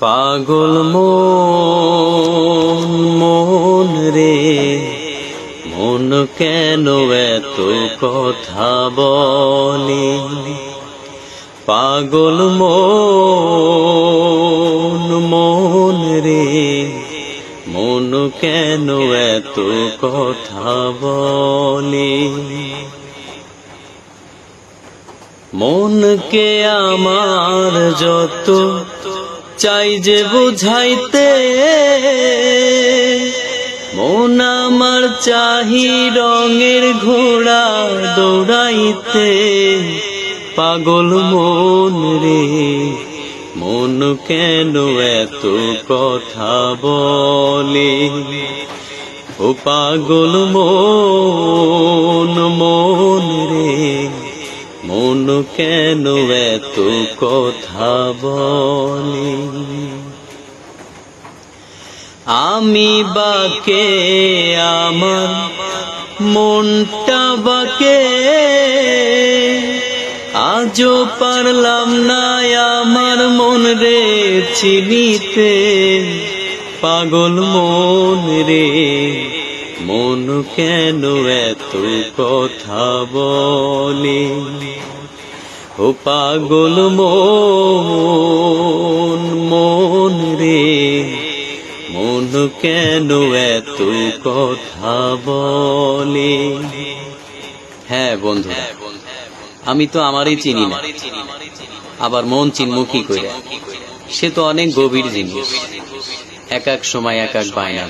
পাগল মন মন রে, মন কেন এত কথা বলে? পাগল মন মন রে, মন কেন এত কথা বলে? মনকে আমার যত চাই যে বুঝাইতে। মন আমার চাহি রঙের ঘোড়া দৌড়াইতে। পাগল মন রে, মন কেন এত কথা বলে? ও পাগল মন মন কেন এত কথা বলে? আমি বাকে, আমার মনটা বাকে। আজও পারলাম না আমার মন রে চিনিতে। পাগল মন রে, মন কেন এত কথা বলে? ও পাগল মন মন রে। মন কেন এত কথা বলে? হ্যাঁ বন্ধু, আমি তো আমারই চিনি না। আবার মন চিনমু কি করে সে তো অনেক গভীর জিনিস। এক এক সময় এক এক বায়না